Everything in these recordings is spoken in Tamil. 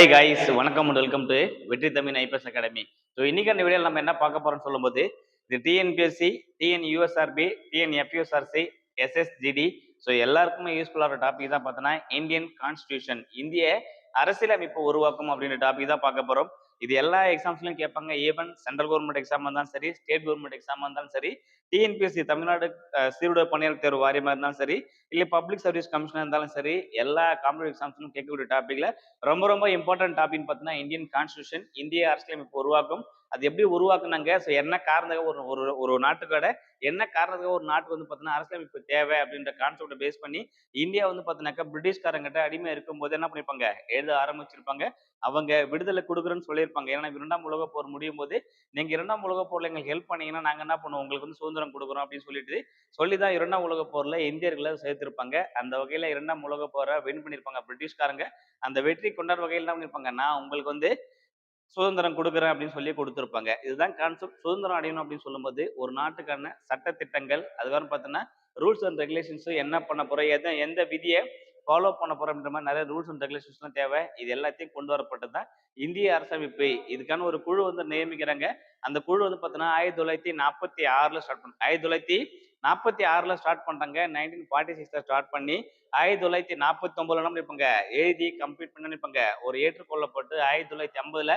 ஹாய் காய்ஸ் வணக்கம் and welcome to Vetri Tamil IPS academy. So இன்னைக்கு அந்த வீடியோ நம்ம என்ன பார்க்க போறோம்னு சொல்லும்போது இது TNPSC TN USRB TN FUSRC SSGD so எல்லாருக்குமே யூஸ்ஃபுல்லான டாபிக் தான் பார்த்தோன்னா இந்தியன் கான்ஸ்டியூஷன் இந்திய அரசியலமைப்பு உருவாக்கும் அப்படின்ற டாபிக் தான் பார்க்க போறோம். இது எல்லா எக்ஸாம்ஸ்லையும் கேட்பாங்க. ஈவன் சென்ட்ரல் கவர்மெண்ட் எக்ஸாம் இருந்தாலும் சரி ஸ்டேட் கவர்மெண்ட் எக்ஸாம் இருந்தாலும் சரி டிஎன்பிஎஸ்சி தமிழ்நாடு அஹ், சீருடை பணியாளர் தேர்வு வாரியமாக இருந்தாலும் சரி இல்லை பப்ளிக் சர்வீஸ் கமிஷனாக இருந்தாலும் சரி எல்லா காம்படிவ் எக்ஸாம்ஸ்லையும் கேட்கக்கூடிய டாப்பிக்கில் ரொம்ப ரொம்ப இம்பார்ட்டன்ட் டாபிக்னு பார்த்தீங்கன்னா இந்தியன் கான்ஸ்டியூஷன் இந்திய அரசியலமைப்பு உருவாக்கும் அது எப்படி உருவாக்குனாங்க? ஸோ என்ன காரணத்துக்காக ஒரு ஒரு ஒரு நாட்டுக்கோட என்ன காரணத்துக்காக ஒரு நாட்டுக்கு வந்து பார்த்தீங்கன்னா அரசியலமைப்பு தேவை அப்படின்ற கான்செப்டை பேஸ் பண்ணி இந்தியா வந்து பார்த்தீங்கன்னாக்கா பிரிட்டிஷ்காரங்கிட்ட அடிமை இருக்கும்போது என்ன பண்ணியிருப்பாங்க? எழுத ஆரம்பிச்சிருப்பாங்க. அவங்க விடுதலை கொடுக்குறேன்னு சொல்லியிருப்பாங்க. ஏன்னா இரண்டாம் உலக போர் முடியும் போது நீங்கள் இரண்டாம் உலக போரில் எங்களுக்கு ஹெல்ப் பண்ணீங்கன்னா நாங்கள் என்ன பண்ணுவோம்? உங்களுக்கு வந்து சுதந்திரம் கொடுக்குறோம் அப்படின்னு சொல்லிட்டு சொல்லி தான் இரண்டாம் உலக போரில் இந்தியர்களை சேர்த்திருப்பாங்க. அந்த வகையில் இரண்டாம் உலக போரை வின் பண்ணியிருப்பாங்க பிரிட்டிஷ்காரங்க. அந்த வெற்றி கொண்டாட வகையில் என்ன பண்ணியிருப்பாங்க? நான் உங்களுக்கு வந்து சுதந்திரம் கொடுக்குறேன் அப்படின்னு சொல்லி கொடுத்துருப்பாங்க. இதுதான் கான்செப்ட் சுதந்திரம் அடையணும் அப்படின்னு சொல்லும்போது ஒரு நாட்டுக்கான சட்ட திட்டங்கள் அதுக்கப்புறம் பார்த்தீங்கன்னா ரூல்ஸ் அண்ட் ரெகுலேஷன்ஸும் என்ன பண்ண போகிறோம் எதை எந்த விதியை ஃபாலோ பண்ண போகிறோம்ன்ற மாதிரி நிறைய ரூல்ஸ் அண்ட் ரெகுலேஷன்ஸ்லாம் தேவை. இது எல்லாத்தையும் கொண்டு வரப்பட்டது தான் இந்திய அரசமைப்பு. இதுக்கான ஒரு குழு வந்து நியமிக்கிறாங்க. அந்த குழு வந்து பார்த்தோன்னா ஆயிரத்தி தொள்ளாயிரத்தி நாற்பத்தி ஆறில் ஸ்டார்ட் பண்ண ஆயிரத்தி தொள்ளாயிரத்தி நாற்பத்தி ஆறில் ஸ்டார்ட் பண்ணுறாங்க நைன்டீன் ஃபார்ட்டி சிக்ஸில் ஸ்டார்ட் பண்ணி ஆயிரத்தி தொள்ளாயிரத்தி நாற்பத்தி ஒன்பதுல என்ன எழுதி கம்ப்ளீட் பண்ணி நினைப்பாங்க. ஒரு ஏற்றுக்கொள்ளப்பட்டு ஆயிரத்தி தொள்ளாயிரத்தி ஐம்பதுல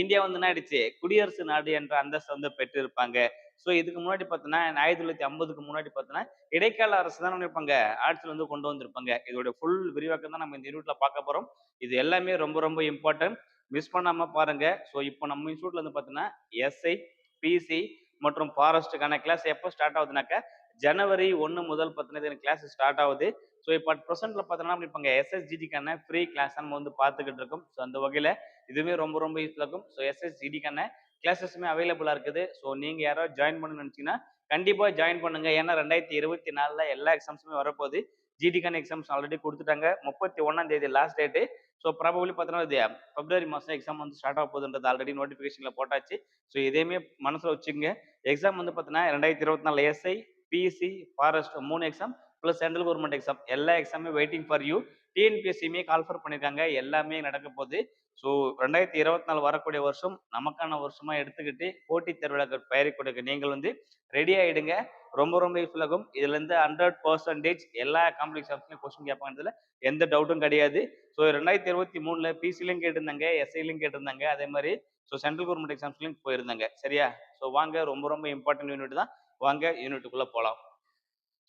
இந்தியா வந்து என்ன ஆயிடுச்சு? குடியரசு நாடு என்ற அந்தஸ்து வந்து பெற்றிருப்பாங்க. ஸோ இதுக்கு முன்னாடி பார்த்தோன்னா ஆயிரத்தி தொள்ளாயிரத்தி ஐம்பதுக்கு முன்னாடி பார்த்தோன்னா இடைக்கால அரசு தான் நினைப்பாங்க ஆட்சியில் வந்து கொண்டு வந்திருப்பாங்க. இதோட ஃபுல் விரிவாக்கம் தான் நம்ம இந்த யூனிட்ல பார்க்க போறோம். இது எல்லாமே ரொம்ப ரொம்ப இம்பார்ட்டன்ட் மிஸ் பண்ணாம பாருங்க. ஸோ இப்போ நம்ம இன்ஸ்டியூட்ல வந்து பார்த்தோன்னா எஸ்ஐ பிசி மற்றும் ஃபாரஸ்ட்டுக்கான கிளாஸ் எப்போ ஸ்டார்ட் ஆகுதுனாக்கா ஜனவரி ஒன்று முதல் பத்தினது கிளாஸ் ஸ்டார்ட் ஆகுது. ஸோ இப்போ அட் ப்ரெசென்ட்ல பார்த்தோன்னா இப்போ எஸ்எஸ்ஜிடிக்கான ஃப்ரீ கிளாஸ் நம்ம வந்து பார்த்துக்கிட்டு இருக்கோம். ஸோ அந்த வகையில் இதுவுமே ரொம்ப ரொம்ப யூஸ்ஃபுல்லாக இருக்கும். ஸோ எஸ்எஸ்ஜிடிக்கான கிளாஸஸுமே அவைலபிளாக இருக்குது. ஸோ நீங்கள் யாரோ ஜாயின் பண்ணணும்னு நினச்சிங்கன்னா கண்டிப்பாக ஜாயின் பண்ணுங்க. ஏன்னா ரெண்டாயிரத்தி இருபத்தி நாலில் எல்லா எக்ஸாம்ஸுமே வரப்போகுது. ஜிடிக்கான எக்ஸாம்ஸ் ஆல்ரெடி கொடுத்துட்டாங்க. முப்பத்தி ஒன்றாம் தேதி லாஸ்ட் டேட்டு ஸோ ப்ராபபிளி பார்த்தோன்னா இது பிப்ரவரி மாதம் எக்ஸாம் வந்து ஸ்டார்ட் ஆக போகுதுன்றது ஆல்ரெடி நோட்டிஃபிகேஷனில் போட்டாச்சு. ஸோ இதையுமே மனசில் வச்சுங்க எக்ஸாம் வந்து பார்த்தீங்கன்னா ரெண்டாயிரத்தி இருபத்தி நாலு எஸ்ஐ பிசி ஃபாரஸ்ட் மூணு exam plus central government exam எல்லா எக்ஸாமே வெயிட்டிங் ஃபார் யூ டிஎன்பிஎஸ்சியுமே கால்ஃபர் பண்ணியிருக்காங்க எல்லாமே நடக்க போகுது. ஸோ ரெண்டாயிரத்தி இருபத்தி நாலு வரக்கூடிய வருஷம் நமக்கான வருஷமா எடுத்துக்கிட்டு போட்டித் தேர்வுகளுக்கு பெயரிக்கூடிய நீங்கள் வந்து ரெடி ஆகிடுங்க ரொம்ப ரொம்ப யூஸ்ஃபுல் இதுலேருந்து ஹண்ட்ரட் பர்சன்டேஜ் எல்லா காம்படிஷன் எக்ஸாம்ஸ்லையும் கொஸ்டின் கேட்பாங்கிறதுல எந்த டவுட்டும் கிடையாது. ஸோ ரெண்டாயிரத்தி இருபத்தி மூணில் பிசிலையும் கேட்டிருந்தாங்க எஸ்ஐலையும் கேட்டிருந்தாங்க. அதே மாதிரி ஸோ சென்ட்ரல் கவர்மெண்ட் எக்ஸாம்ஸ்லையும் போயிருந்தாங்க. சரியா? ஸோ வாங்க. ரொம்ப ரொம்ப இம்பார்ட்டன்ட் யூனிட் தான். வாங்க. யூனிட்டுக்குள்ளே போகலாம்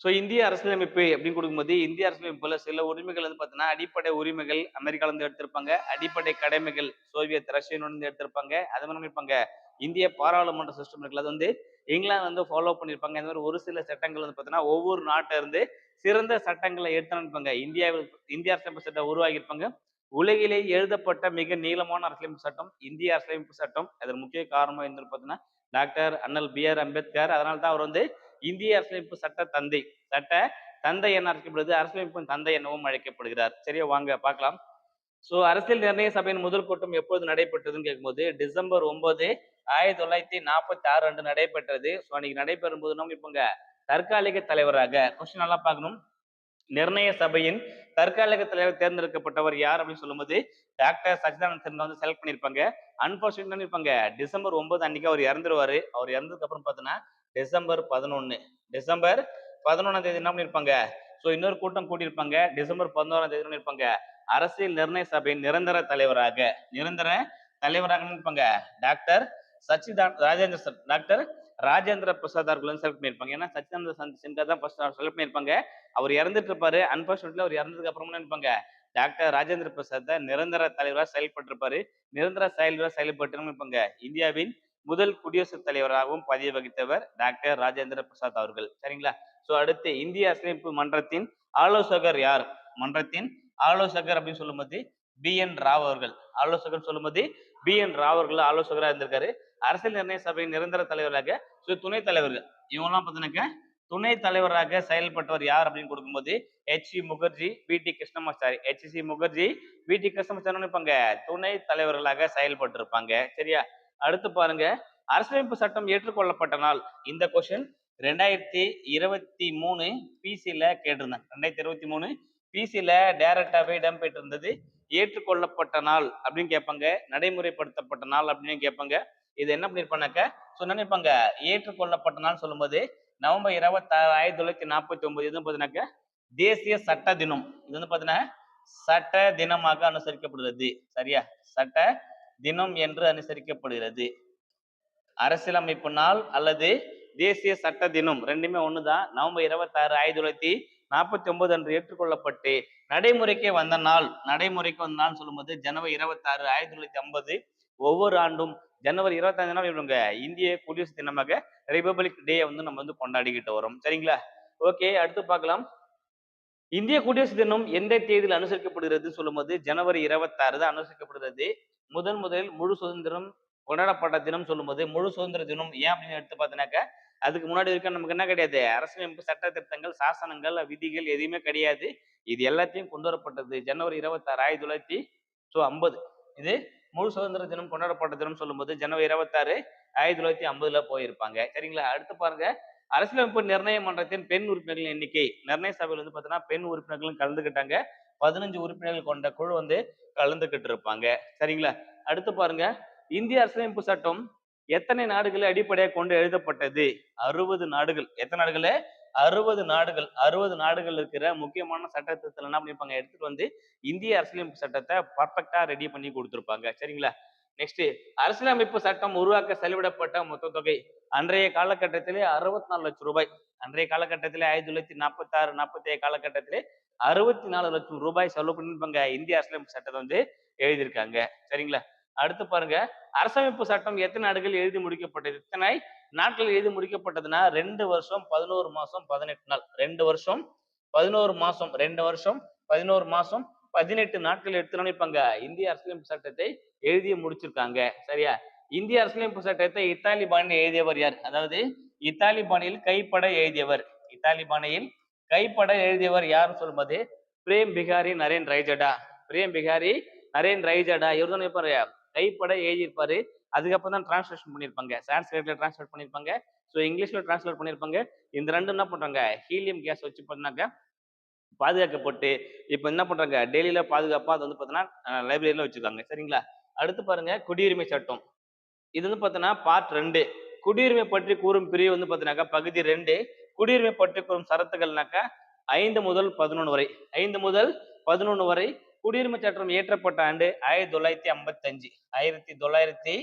ஸோ இந்திய அரசியலமைப்பு அப்படின்னு கொடுக்கும்போது இந்திய அரசியலமைப்புல சில உரிமைகள் வந்து பார்த்தீங்கன்னா அடிப்படை உரிமைகள் அமெரிக்கால இருந்து எடுத்திருப்பாங்க. அடிப்படை கடமைகள் சோவியத் ரஷ்யன் எடுத்திருப்பாங்க. அது மாதிரி இருப்பாங்க இந்திய பாராளுமன்ற சிஸ்டம் இருக்குல்ல அது வந்து இங்கிலாந்து வந்து ஃபாலோ பண்ணியிருப்பாங்க இந்த மாதிரி ஒரு சில சட்டங்கள் வந்து பார்த்தீங்கன்னா ஒவ்வொரு நாட்டில இருந்து சிறந்த சட்டங்களை எடுத்தாங்க இந்தியாவில் இந்திய அரசியலமைப்பு சட்டம் உருவாகியிருப்பாங்க. உலகிலே எழுதப்பட்ட மிக நீளமான அரசியலமைப்பு சட்டம் இந்திய அரசியலமைப்பு சட்டம். அதன் முக்கிய காரணம் என்ன பார்த்தீங்கன்னா டாக்டர் அண்ணல் பி ஆர் அம்பேத்கர். அதனால தான் அவர் வந்து இந்திய அரசியலமைப்பு சட்ட தந்தை சட்ட தந்தை என அழைக்கப்படுது அரசியலமைப்பின் தந்தை எனவும் அழைக்கப்படுகிறார். சரியா வாங்க பார்க்கலாம். ஸோ அரசியல் நிர்ணய சபையின் முதல் கூட்டம் எப்போது நடைபெற்றதுன்னு கேட்கும்போது டிசம்பர் ஒன்பது ஆயிரத்தி தொள்ளாயிரத்தி நாற்பத்தி ஆறு அன்று நடைபெற்றது. ஸோ அன்னைக்கு நடைபெறும் போது நம்ம இப்போங்க தற்காலிக தலைவராக கொஸ்டின் நல்லா பார்க்கணும். நிர்ணய சபையின் தற்காலிக தலைவர் தேர்ந்தெடுக்கப்பட்டவர் யார் அப்படின்னு சொல்லும்போது டாக்டர் சச்சிதானந்த சின்ஹா வந்து செலக்ட் பண்ணியிருப்பாங்க. அன்பார்ச்சுனேட் இருப்பாங்க. டிசம்பர் ஒன்பது அன்னைக்கு அவர் இறந்துருவாரு. அவர் இறந்ததுக்கு அப்புறம் பார்த்தோன்னா டிசம்பர் பதினொன்று டிசம்பர் பதினொன்றாம் தேதி என்ன பண்ணியிருப்பாங்க ஸோ இன்னொரு கூட்டம் கூட்டியிருப்பாங்க டிசம்பர் பதினோராம் தேதி பண்ணியிருப்பாங்க அரசியல் நிர்ணய சபையின் நிரந்தர தலைவராக நிரந்தர தலைவராக இருப்பாங்க doctor Sachchidananda Rajendra sir doctor Rajendra Prasad அவர்கள் செலக்ட் பண்ணியிருப்பாங்க ஏன்னா சச்சிதானந்த சந்த் சின்ஹா தான் ஃபர்ஸ்ட் செலக்ட் பண்ணியிருப்பாங்க அவர் இறந்துட்டு இருப்பாரு. அன்பார்ச்சுனேட்லி அவர் இறந்ததுக்கு அப்புறமா நினைப்பாங்க டாக்டர் ராஜேந்திர பிரசாத் தான் நிரந்தர தலைவராக செயல்பட்டிருப்பாரு. நிரந்தர செயல்வராக செயல்பட்டு இருப்பாங்க இந்தியாவின் முதல் குடியரசுத் தலைவராகவும் பதவி வகித்தவர் டாக்டர் ராஜேந்திர பிரசாத் அவர்கள். சரிங்களா? ஸோ அடுத்து இந்திய அரசியலமைப்பு மன்றத்தின் ஆலோசகர் யார்? மன்றத்தின் ஆலோசகர் அப்படின்னு சொல்லும்போது பி. என். ராவ் அவர்கள். ஆலோசகர் சொல்லும்போது பி. என். ராவ் அவர்கள் ஆலோசகராக இருந்திருக்காரு. அரசியல் நிர்ணய சபையின் நிரந்தர தலைவராக ஸோ துணைத் தலைவர்கள். இவங்கெல்லாம் பார்த்தீங்கன்னாக்க துணை தலைவராக செயல்பட்டவர் யார் அப்படின்னு கொடுக்கும்போது H C Mukherjee P T Krishnamachari H C Mukherjee P T Krishnamachari இருப்பாங்க துணை தலைவர்களாக செயல்பட்டிருப்பாங்க. சரியா? அடுத்து பாருங்க அரசியலமைப்பு சட்டம் ஏற்றுக்கொள்ளப்பட்ட நாள். இந்த கொஸ்டின் ரெண்டாயிரத்தி இருபத்தி மூணு பிசியில கேட்டிருந்தாங்க ரெண்டாயிரத்தி இருபத்தி மூணு பிசியில டைரக்டாவே இடம்பெற்றிருந்தது ஏற்றுக்கொள்ளப்பட்ட நாள் அப்படின்னு கேட்பாங்க நடைமுறைப்படுத்தப்பட்ட நாள் அப்படின்னு கேட்பாங்க. இது என்ன பண்ணிருப்பானாக்க ஸோ என்ன நினைப்பாங்க ஏற்றுக்கொள்ளப்பட்ட நாள் சொல்லும்போது நவம்பர் இருபத்தாறு ஆயிரத்தி தொள்ளாயிரத்தி நாற்பத்தி ஒன்பது இது பார்த்தீங்கன்னாக்க தேசிய சட்ட தினம். இது வந்து பார்த்தீங்கன்னா சட்ட தினமாக அனுசரிக்கப்படுகிறது. சரியா? சட்ட தினம் என்று அனுசரிக்கப்படுகிறது. அரசியலமைப்பு நாள் அல்லது தேசிய சட்ட தினம் ரெண்டுமே ஒண்ணுதான். நவம்பர் இருபத்தாறு ஆயிரத்தி தொள்ளாயிரத்தி நாற்பத்தி ஒன்பது அன்று ஏற்றுக்கொள்ளப்பட்டு நடைமுறைக்கே வந்த நாள். நடைமுறைக்கு வந்த நாள் சொல்லும்போது ஜனவரி இருபத்தாறு ஆயிரத்தி தொள்ளாயிரத்தி ஐம்பது. ஒவ்வொரு ஆண்டும் ஜனவரி இருபத்தஞ்சு நாள் இவங்க இந்திய குடியரசு தினமாக ரிபப்ளிக் டே வந்து நம்ம வந்து கொண்டாடிக்கிட்டு வரோம். சரிங்களா? ஓகே அடுத்து பார்க்கலாம். இந்திய குடியரசு தினம் எந்த தேதியில் அனுசரிக்கப்படுகிறது சொல்லும்போது ஜனவரி இருபத்தாறு தான் அனுசரிக்கப்படுகிறது. முதன் முதலில் முழு சுதந்திரம் கொண்டாடப்பட்ட தினம் சொல்லும்போது முழு சுதந்திர தினம் ஏன் அப்படின்னு எடுத்து பார்த்தினாக்க அதுக்கு முன்னாடி இருக்க நமக்கு என்ன கிடையாது? அரசியலமைப்பு சட்ட திருத்தங்கள் சாசனங்கள் விதிகள் எதுவுமே கிடையாது. இது எல்லாத்தையும் கொண்டு வரப்பட்டது ஜனவரி இருபத்தாறு ஆயிரத்தி தொள்ளாயிரத்தி ஸோ ஐம்பது. இது முழு சுதந்திர தினம் கொண்டாடப்பட்ட தினம் சொல்லும்போது ஜனவரி இருபத்தாறு ஆயிரத்தி தொள்ளாயிரத்தி ஐம்பதுல போயிருப்பாங்க. சரிங்களா? அடுத்து பாருங்க. அரசியலமைப்பு நிர்ணய மன்றத்தின் பெண் உறுப்பினர்களின் எண்ணிக்கை. நிர்ணய சபையில் வந்து பார்த்தீங்கன்னா பெண் உறுப்பினர்களும் கலந்துக்கிட்டாங்க. பதினஞ்சு உறுப்பினர்கள் கொண்ட குழு வந்து கலந்துக்கிட்டு இருப்பாங்க சரிங்களா? அடுத்து பாருங்க. இந்திய அரசியலமைப்பு சட்டம் எத்தனை நாடுகளை அடிப்படையாக கொண்டு எழுதப்பட்டது? அறுபது நாடுகள். எத்தனை நாடுகள்? அறுபது நாடுகள். அறுபது நாடுகள் இருக்கிற முக்கியமான சட்டத்திட்டத்தில் என்ன பண்ணிருப்பாங்க எடுத்துட்டு வந்து இந்திய அரசியலமைப்பு சட்டத்தை பர்ஃபெக்டா ரெடி பண்ணி கொடுத்துருப்பாங்க. சரிங்களா? நெக்ஸ்ட் அரசியலமைப்பு சட்டம் உருவாக்க செலவிடப்பட்ட மொத்த தொகை அன்றைய காலகட்டத்திலே அறுபத்தி நாலு லட்சம் ரூபாய். அன்றைய காலகட்டத்திலே ஆயிரத்தி தொள்ளாயிரத்தி நாற்பத்தி ஆறு நாற்பத்தி ஏழு காலகட்டத்திலே அறுபத்தி நாலு லட்சம் ரூபாய் செலவு பண்ணிருப்பாங்க இந்திய அரசியலமைப்பு சட்டத்தை வந்து எழுதியிருக்காங்க. சரிங்களா? அடுத்து பாருங்க. அரசமைப்பு சட்டம் எத்தனை நாடுகள் எழுதி முடிக்கப்பட்டது? எத்தனை நாட்கள் எழுதி முடிக்கப்பட்டதுன்னா ரெண்டு வருஷம் பதினோரு மாசம் பதினெட்டு நாள். ரெண்டு வருஷம் பதினோரு மாசம் ரெண்டு வருஷம் பதினோரு மாசம் பதினெட்டு நாட்கள் எடுத்து நினைப்பாங்க இந்திய அரசியலமைப்பு சட்டத்தை எழுதி முடிச்சிருக்காங்க. சரியா? இந்திய அரசியலமைப்பு சட்டத்தை இத்தாலி பாணியில் எழுதியவர் யார்? அதாவது இத்தாலி பாணியில் கைப்பட எழுதியவர். இத்தாலி பாணியில் கைப்பட எழுதியவர் யாருன்னு சொல்லும்போது? பிரேம் பிகாரி நரேன் ரைஜடா. பிரேம் பிகாரி நரேன் ரைஜடா. இவர் தான் நினைப்பாரு கைப்பட எழுதியிருப்பாரு. அதுக்கப்புறம் தான் டிரான்ஸ்லேஷன் பண்ணியிருப்பாங்க. சான்ஸ்கிரிட்ல டிரான்ஸ்லேட் பண்ணியிருப்பாங்க. ஸோ இங்கிலீஷ்ல டிரான்ஸ்லேட் பண்ணியிருப்பாங்க. இந்த ரெண்டு என்ன பண்றாங்க? ஹீலியம் கேஸ் வச்சு பண்ணாக்க பாதுகாக்கப்பட்டு இப்போ என்ன பண்ணுறாங்க டெய்லியில் பாதுகாப்பாக அது வந்து பார்த்தோன்னா லைப்ரரியில் வச்சுருக்காங்க. சரிங்களா? அடுத்து பாருங்கள் குடியுரிமை சட்டம். இது வந்து பார்த்தோன்னா பார்ட் ரெண்டு. குடியுரிமை பற்றி கூறும் பிரிவு வந்து பார்த்தீங்கன்னாக்கா பகுதி ரெண்டு. குடியுரிமை பற்றி கூறும் சரத்துகள்னாக்கா ஐந்து முதல் பதினொன்று வரை. ஐந்து முதல் பதினொன்று வரை குடியுரிமை சட்டம் இயற்றப்பட்ட ஆண்டு ஆயிரத்தி தொள்ளாயிரத்தி ஐம்பத்தி அஞ்சு ஆயிரத்தி தொள்ளாயிரத்தி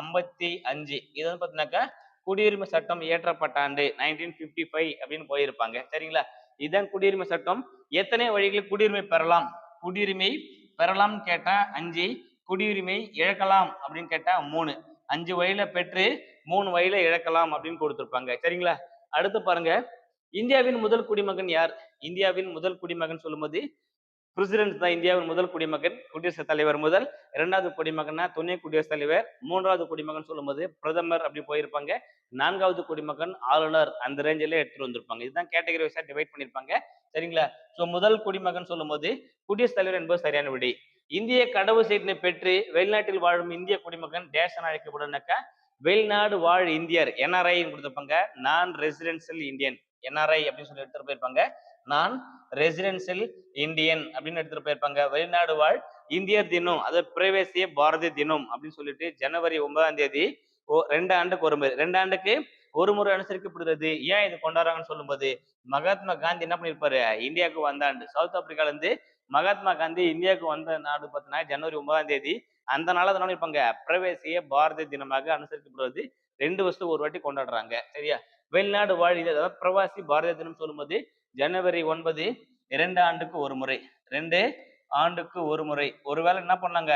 ஐம்பத்தி அஞ்சு. இது வந்து பார்த்தீங்கன்னாக்கா குடியுரிமை சட்டம் இயற்றப்பட்ட ஆண்டு நைன்டீன் ஃபிஃப்டி ஃபைவ் அப்படின்னு போயிருப்பாங்க. சரிங்களா? இதுதான் குடியுரிமை சட்டம் எத்தனை வழிகளில் குடியுரிமை பெறலாம்? குடியுரிமை பெறலாம்னு கேட்டா அஞ்சு குடியுரிமை இழக்கலாம் அப்படின்னு கேட்டா மூணு. அஞ்சு வழியில பெற்று மூணு வழியில இழக்கலாம் அப்படின்னு கொடுத்துருப்பாங்க. சரிங்களா? அடுத்து பாருங்க. இந்தியாவின் முதல் குடிமகன் யார்? இந்தியாவின் முதல் குடிமகன் சொல்லும்போது பிரசிடென்ட் தான் இந்தியாவின் முதல் குடிமகன் குடியரசுத் தலைவர் முதல் இரண்டாவது குடிமகன்னா துணை குடியரசுத் தலைவர் மூன்றாவது குடிமகன் சொல்லும்போது பிரதமர் அப்படி போயிருப்பாங்க. நான்காவது குடிமகன் ஆளுநர் அந்த ரேஞ்சிலே எடுத்துட்டு வந்திருப்பாங்க. இதுதான் கேட்டகரி வைஸா டிவைட் பண்ணிருப்பாங்க. சரிங்களா? சோ முதல் குடிமகன் சொல்லும்போது குடியரசுத் தலைவர் என்பது சரியான விடை. இந்திய கடவு சீட்டினை பெற்று வெளிநாட்டில் வாழும் இந்திய குடிமகன் டேஷன் அழைக்கப்படுனாக்கா வெளிநாடு வாழ் இந்தியர் என்ஆர்ஐ கொடுத்துருப்பாங்க. நான் ரெசிடென்சியல் இந்தியன் என்ஆர்ஐ அப்படின்னு சொல்லி எடுத்துட்டு போயிருப்பாங்க. நான் ரெசிடென்சியல் இந்தியன் அப்படின்னு எடுத்துட்டு போயிருப்பாங்க. வெளிநாடு வாழ் இந்தியர் தினம் அது பிரவேசிய பாரதிய தினம் அப்படின்னு சொல்லிட்டு ஜனவரி ஒன்பதாம் தேதி ஓ ரெண்டு ஆண்டுக்கு ஒரு முறை. ரெண்டு ஆண்டுக்கு ஒரு முறை அனுசரிக்கப்படுகிறது. ஏன் இது கொண்டாடுறாங்கன்னு சொல்லும்போது மகாத்மா காந்தி என்ன பண்ணிருப்பாரு இந்தியாவுக்கு வந்தாண்டு சவுத் ஆப்பிரிக்கால இருந்து மகாத்மா காந்தி இந்தியாவுக்கு வந்த நாடு பார்த்தீங்கன்னா ஜனவரி ஒன்பதாம் தேதி. அந்த நாள் அதனால இருப்பாங்க பிரவேசிய பாரதிய தினமாக அனுசரிக்கப்படுவது. ரெண்டு வருஷத்துக்கு ஒரு வாட்டி கொண்டாடுறாங்க. சரியா? வெளிநாடு வாழ் அதாவது பிரவாசி பாரதிய தினம் சொல்லும்போது ஜனவரி ஒன்பது இரண்டு ஆண்டுக்கு ஒரு முறை. ரெண்டு ஆண்டுக்கு ஒரு முறை. ஒருவேளை என்ன பண்ணாங்க?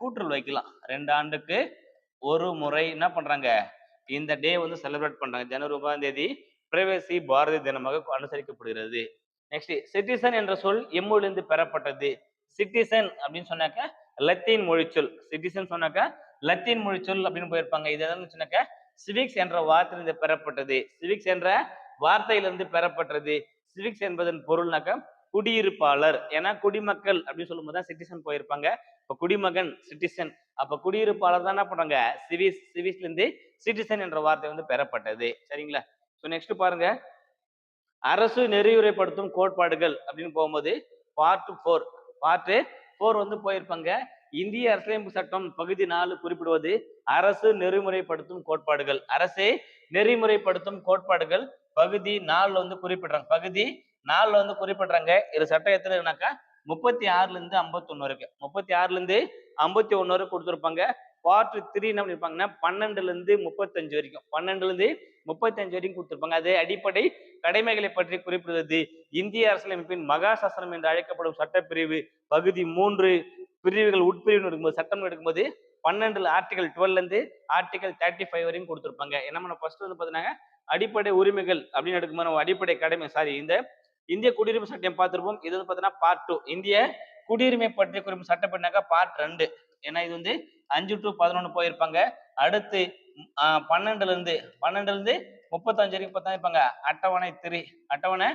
கூற்றுல் வைக்கலாம். ரெண்டு ஆண்டுக்கு ஒரு முறை என்ன பண்றாங்க? இந்த டே வந்து செலிப்ரேட் பண்றாங்க. ஜனவரி ஒன்பதாம் தேதி பிரவேசி பாரதிய தினமாக அனுசரிக்கப்படுகிறது. நெக்ஸ்ட் சிட்டிசன் என்ற சொல் எம்மொழியிலிருந்து பெறப்பட்டது. சிட்டிசன் அப்படின்னு சொன்னாக்க லத்தீன் மொழிச்சொல். சிட்டிசன் சொன்னாக்க லத்தீன் மொழிச்சொல் அப்படின்னு போயிருப்பாங்க. இது எதாவது சொன்னாக்க சிவிக்ஸ் என்ற வார்த்தையிலிருந்து பெறப்பட்டது. சிவிக்ஸ் என்ற வார்த்தையிலிருந்து பெறப்பட்டது. சிவிக்ஸ் என்பதன் பொருள்னாக்க குடியிருப்பாளர். ஏன்னா குடிமக்கள் அப்படின்னு சொல்லும்போது தான் சிட்டிசன் போயிருப்பாங்க. இப்ப குடிமகன் சிட்டிசன் அப்ப குடியிருப்பாளர் தான் என்ன பண்றாங்க. சிவிஸ் சிவிஸ்ல இருந்து சிட்டிசன் என்ற வார்த்தை வந்து பெறப்பட்டது. சரிங்களா? ஸோ நெக்ஸ்ட் பாருங்க. அரசு நெறியுறைப்படுத்தும் கோட்பாடுகள் அப்படின்னு போகும்போது பார்ட் ஃபோர் பார்ட் ஃபோர் வந்து போயிருப்பாங்க. இந்திய அரசியலமைப்பு சட்டம் பகுதி நாலு குறிப்பிடுவது அரசு நெறிமுறைப்படுத்தும் கோட்பாடுகள். அரசே நெறிமுறைப்படுத்தும் கோட்பாடுகள் பகுதி நாலுல வந்து குறிப்பிடுறாங்க. பகுதி நாலுல வந்து குறிப்பிடுறாங்க. இது சட்டம் எத்தனை இருக்குனாக்கா முப்பத்தி ஆறுல இருந்து ஐம்பத்தி இருக்கு முப்பத்தி ஆறுல இருந்து ஐம்பத்தி ஒண்ணு வரைக்கும் கொடுத்துருப்பாங்க. பார்ட் த்ரீ என்ன பண்ணிருப்பாங்கன்னா பன்னெண்டுல இருந்து முப்பத்தஞ்சு வரைக்கும். பன்னெண்டுல இருந்து முப்பத்தஞ்சு வரைக்கும் கொடுத்துருப்பாங்க. அது அடிப்படை கடமைகளை பற்றி குறிப்பிடுவது இந்திய அரசியலமைப்பின் மகாசாசனம் என்று அழைக்கப்படும் சட்டப்பிரிவு பகுதி மூன்று பிரிவுகள் உட்பிரிவு எடுக்கும்போது சட்டம் எடுக்கும்போது பன்னெண்டுல ஆர்டிகல் டுவெல்ல இருந்து ஆர்டிகல் தேர்ட்டி ஃபைவ் வரையும் கொடுத்துருப்பாங்க. என்ன பண்ண ஃபர்ஸ்ட் வந்து பாத்தீங்கன்னா அடிப்படை உரிமைகள் அப்படின்னு எடுக்கும்போது நம்ம அடிப்படை கடமை. சாரி இந்த இந்திய குடியுரிமை சட்டம் பார்த்திருப்போம். இது வந்து பாத்தீங்கன்னா பார்ட் டூ இந்திய குடியுரிமை பற்றிய குறிப்பு சட்டம் பண்ணாக்கா பார்ட் ரெண்டு. ஏன்னா இது வந்து அஞ்சு டு பதினொன்று போயிருப்பாங்க. அடுத்து பன்னெண்டுல இருந்து பன்னெண்டுல இருந்து முப்பத்தஞ்சு வரைக்கும் பார்த்தா இருப்பாங்க. அட்டவணை த்ரீ அட்டவணை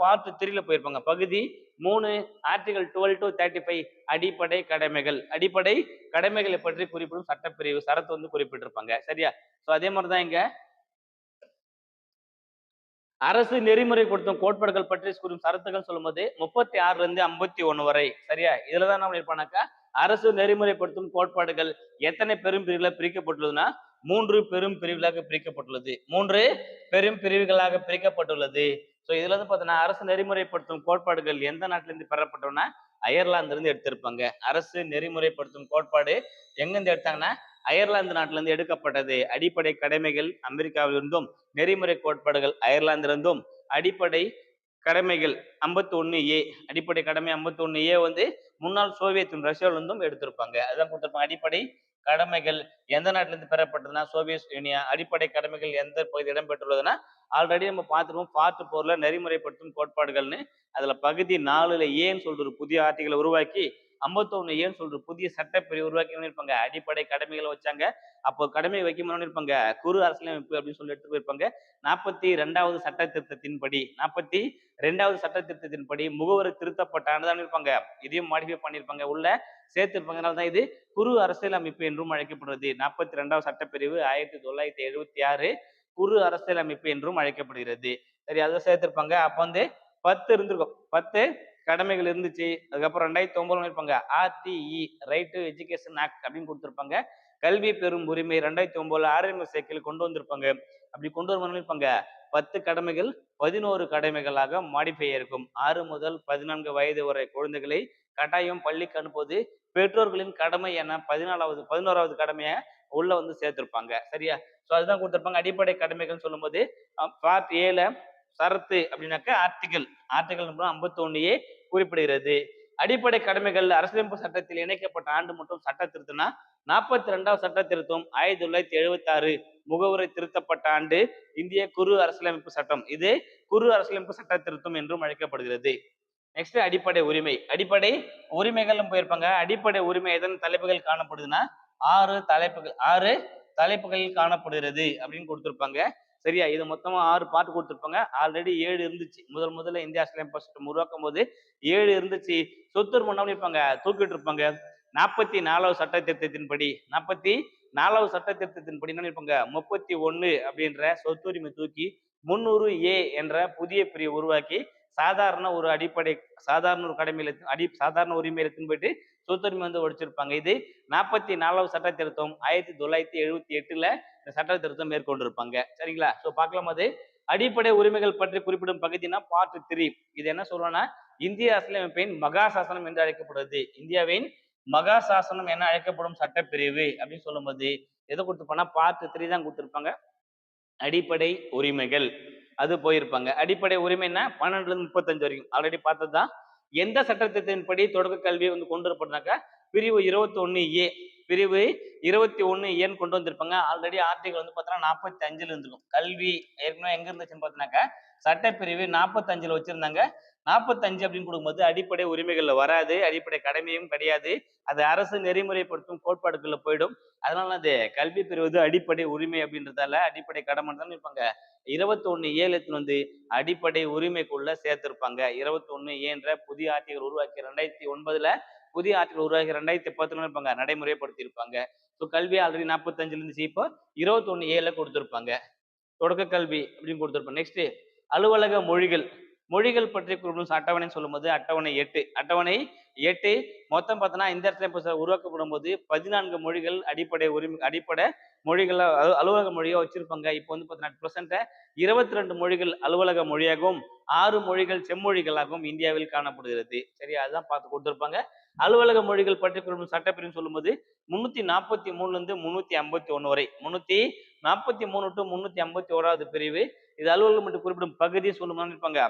பார்ட் த்ரீல போயிருப்பாங்க. பகுதி மூணு article twelve to thirty five அடிப்படை கடமைகள். அடிப்படை கடமைகளை பற்றி குறிப்பிடும் சட்டப்பிரிவு சரத்து வந்து குறிப்பிட்டிருப்பாங்க. சரியா? ஸோ அதே மாதிரி தான் இங்க. அரசு நெறிமுறை கொடுத்தும் கோட்பாடுகள் பற்றி கூறும் சரத்துகள் சொல்லும்போது முப்பத்தி ஆறுல இருந்து ஐம்பத்தி ஒண்ணு வரை. சரியா? இதுல தான் நம்ம இருப்பானாக்கா அரசு நெறிமுறைப்படுத்தும் கோட்பாடுகள் எத்தனை பெரும் பிரிவுகளாக பிரிக்கப்பட்டுள்ளதுன்னா மூன்று பெரும் பிரிவுகளாக பிரிக்கப்பட்டுள்ளது. மூன்று பெரும் பிரிவுகளாக பிரிக்கப்பட்டுள்ளது. ஸோ இதுல வந்து பார்த்தீங்கன்னா அரசு நெறிமுறைப்படுத்தும் கோட்பாடுகள் எந்த நாட்டிலிருந்து பெறப்பட்டோம்னா அயர்லாந்துலேருந்து எடுத்திருப்பாங்க. அரசு நெறிமுறைப்படுத்தும் கோட்பாடு எங்கேருந்து எடுத்தாங்கன்னா அயர்லாந்து நாட்டிலேருந்து எடுக்கப்பட்டது. அடிப்படை கடமைகள் அமெரிக்காவிலிருந்தும் நெறிமுறை கோட்பாடுகள் அயர்லாந்திலிருந்தும் அடிப்படை கடமைகள் ஐம்பத்தி ஒன்று ஏ அடிப்படை கடமை ஐம்பத்தி ஒன்று ஏ வந்து முன்னாள் சோவியத் ரஷ்யாவிலிருந்தும் எடுத்திருப்பாங்க. அதான் கொடுத்துருப்பாங்க. அடிப்படை கடமைகள் எந்த நாட்டிலிருந்து பெறப்பட்டதுன்னா சோவியத் யூனியன் அடிப்படை கடமைகள் எந்த பகுதி இடம்பெற்றுள்ளதுன்னா ஆல்ரெடி நம்ம பார்த்துருவோம் பார்த்து போர்ல நெறிமுறைப்படுத்தும் கோட்பாடுகள்னு. அதுல பகுதி நாலுல ஏன்னு சொல்ற ஒரு புதிய ஆர்டிகளை உருவாக்கி ஐம்பத்தொன்னு ஏன்னு சொல்ற புதிய சட்டப்பிரிவு உருவாக்கி இருப்பாங்க. அடிப்படை கடமைகளை வச்சாங்க. அப்போ கடமை வைக்கணும்னு இருப்பாங்க. குறு அரசியலமைப்பு அப்படின்னு சொல்லி எடுத்து போயிருப்பாங்க. நாற்பத்தி ரெண்டாவது சட்ட திருத்தத்தின்படி நாற்பத்தி ரெண்டாவது சட்ட திருத்தத்தின்படி முகவரி திருத்தப்பட்ட ஆண்டுதான் இருப்பாங்க. இதையும் மாடிஃபை பண்ணியிருப்பாங்க. உள்ள சேர்த்திருப்பாங்கனால தான் இது குறு அரசியலமைப்பு என்றும் அழைக்கப்படுறது நாற்பத்தி ரெண்டாவது சட்டப்பிரிவு ஆயிரத்தி தொள்ளாயிரத்தி எழுபத்தி ஆறு குறு அரசியலமைப்பு என்றும் அழைக்கப்படுகிறது. சரி அதை சேர்த்திருப்பாங்க. அப்போ வந்து பத்து இருந்திருக்கும். பத்து கடமைகள் இருந்துச்சு. அதுக்கப்புறம் ரெண்டாயிரத்தி ஒன்பதுல இருப்பாங்க. RTE right to education act அப்படின்னு கொடுத்துருப்பாங்க. கல்வி பெறும் உரிமை ரெண்டாயிரத்தி ஒன்பதுல ஆரம்ப சேர்க்கையில் கொண்டு வந்திருப்பாங்க. அப்படி கொண்டு வருவாங்க இருப்பாங்க பத்து கடமைகள் பதினோரு கடமைகளாக மாடிஃபை இருக்கும் ஆறு முதல் பதினான்கு வயது வரை குழந்தைகளை கட்டாயம் பள்ளிக்கு அனுப்புவது பெற்றோர்களின் கடமை என பதினாலாவது பதினோராவது கடமையை உள்ள வந்து சேர்த்திருப்பாங்க. சரியா? ஸோ அதுதான் கொடுத்திருப்பாங்க. அடிப்படை கடமைகள் சொல்லும்போது பார்ட் ஏல சரத்து அப்படின்னாக்க ஆர்டிகல் ஆர்டிகல் ஐம்பத்தி ஏ குறிப்பிடுகிறது. அடிப்படை கடமைகள் அரசியலமைப்பு சட்டத்தில் இணைக்கப்பட்ட ஆண்டு மற்றும் சட்ட திருத்தினா நாற்பத்தி ரெண்டாவது சட்ட திருத்தம் ஆயிரத்தி தொள்ளாயிரத்தி எழுபத்தி ஆறு முகவுரை திருத்தப்பட்ட ஆண்டு இந்திய குறு அரசியலமைப்பு சட்டம். இது குறு அரசியலமைப்பு சட்ட திருத்தம் என்றும் அழைக்கப்படுகிறது. நெக்ஸ்ட் அடிப்படை உரிமை. அடிப்படை உரிமைகளும் போயிருப்பாங்க. அடிப்படை உரிமை எதன் தலைப்புகள் காணப்படுதுன்னா ஆறு தலைப்புகள் ஆறு தலைப்புகளில் காணப்படுகிறது அப்படின்னு கொடுத்துருப்பாங்க. சரியா? இது மொத்தமா ஆறு பாட்டு கொடுத்துருப்பாங்க. ஆல்ரெடி ஏழு இருந்துச்சு. முதல் முதல்ல இந்தியா அரசியலமைப்பு சட்டம் உருவாக்கும் போது ஏழு இருந்துச்சு. சொத்துரிமை இருப்பாங்க தூக்கிட்டு இருப்பாங்க. நாற்பத்தி நாலாவது சட்ட திருத்தத்தின்படி நாற்பத்தி நாலாவது சட்ட திருத்தத்தின்படி என்ன இருப்பாங்க முப்பத்தி ஒன்று அப்படின்ற சொத்துரிமை தூக்கி முன்னூறு ஏ என்ற புதிய பிரிவை உருவாக்கி சாதாரண ஒரு அடிப்படை சாதாரண ஒரு கடமையில அடி சாதாரண உரிமையில போயிட்டு சொத்துரிமை வந்து ஒழிச்சிருப்பாங்க. இது நாற்பத்தி நாலாவது சட்ட திருத்தம் ஆயிரத்தி தொள்ளாயிரத்தி எழுபத்தி எட்டுல இந்த சட்ட திருத்தம் மேற்கொண்டிருப்பாங்க. சரிங்களா? ஸோ பார்க்கலாம் போது அடிப்படை உரிமைகள் பற்றி குறிப்பிடும் பகுதினா பார்ட் த்ரீ இது என்ன சொல்லணும்னா இந்திய அரசியலமைப்பின் மகா சாசனம் என்று அழைக்கப்படுது இந்தியாவின் மகா சாசனம் என அழைக்கப்படும் சட்டப்பிரிவு அப்படின்னு சொல்லும்போது எதை கொடுத்துருப்பாங்கன்னா பார்ட் த்ரீ தான் கொடுத்துருப்பாங்க. அடிப்படை உரிமைகள். அது போயிருப்பாங்க. அடிப்படை உரிமைன்னா பன்னெண்டுல இருந்து முப்பத்தஞ்சு வரைக்கும். ஆல்ரெடி பார்த்தது தான். எந்த சட்டத்திட்டத்தின்படி தொடக்க கல்வி வந்து கொண்டு வரப்படுனாக்கா பிரிவு இருபத்தி ஒன்று ஏ பிரிவு இருபத்தி ஒன்று ஏன்னு கொண்டு வந்திருப்பாங்க. ஆல்ரெடி ஆர்டிகல் வந்து பார்த்தோன்னா நாற்பத்தி அஞ்சுல இருந்திருக்கும். கல்வி ஏற்கனவே எங்க இருந்துச்சுன்னு பார்த்தோன்னாக்கா சட்டப்பிரிவு நாற்பத்தஞ்சுல வச்சிருந்தாங்க. நாற்பத்தஞ்சு அப்படின்னு கொடுக்கும்போது அடிப்படை உரிமைகள்ல வராது அடிப்படை கடமையும் கிடையாது. அது அரசு நெறிமுறைப்படுத்தும் கோட்பாடுகளில் போயிடும். அதனால அது கல்வி பெறுவது அடிப்படை உரிமை அப்படின்றதால அடிப்படை கடமை தான் இருப்பாங்க. இருபத்தொன்னு ஒண்ணு ஏழுத்துல வந்து அடிப்படை உரிமைக்குள்ள சேர்த்திருப்பாங்க. இருபத்தொன்னு ஏன்ற புதிய ஆட்சிகள் உருவாக்கி ரெண்டாயிரத்தி ஒன்பதுல புதிய ஆட்சிகள் உருவாக்கி ரெண்டாயிரத்தி பத்துல இருப்பாங்க. நடைமுறைப்படுத்தி இருப்பாங்க ஸோ கல்வி ஆல்ரெடி நாற்பத்தஞ்சுல இருந்துச்சு. இப்போ இருபத்தொன்னு ஏழுல கொடுத்துருப்பாங்க. தொடக்க கல்வி அப்படின்னு கொடுத்துருப்பாங்க. நெக்ஸ்ட் அலுவலக மொழிகள். மொழிகள் பற்றி குறிப்பிடும் அட்டவணைன்னு சொல்லும்போது அட்டவணை எட்டு. அட்டவணை எட்டு மொத்தம் பார்த்தோன்னா இந்த இடத்துல இப்போ உருவாக்கப்படும் போது பதினான்கு மொழிகள் அடிப்படை உரிமை அடிப்படை மொழிகள் அலுவலக மொழியா வச்சிருப்பாங்க. இப்போ வந்து பார்த்தீங்கன்னா ப்ரெசென்ட்டை இருபத்தி ரெண்டு மொழிகள் அலுவலக மொழியாகவும் ஆறு மொழிகள் செம்மொழிகளாகவும் இந்தியாவில் காணப்படுகிறது. சரியா? அதுதான் பார்த்து கொடுத்துருப்பாங்க. அலுவலக மொழிகள் பற்றி குறிப்பிடும் சட்டப்பிரிவு சொல்லும்போது முன்னூத்தி நாற்பத்தி மூணுல இருந்து முன்னூத்தி ஐம்பத்தி ஒன்று வரை. முன்னூத்தி நாற்பத்தி மூணு டு முன்னூத்தி ஐம்பத்தி ஓராவது பிரிவு. இது அலுவலகம் மட்டும் குறிப்பிடும் பகுதி சொல்லுமான்னு இருப்பாங்க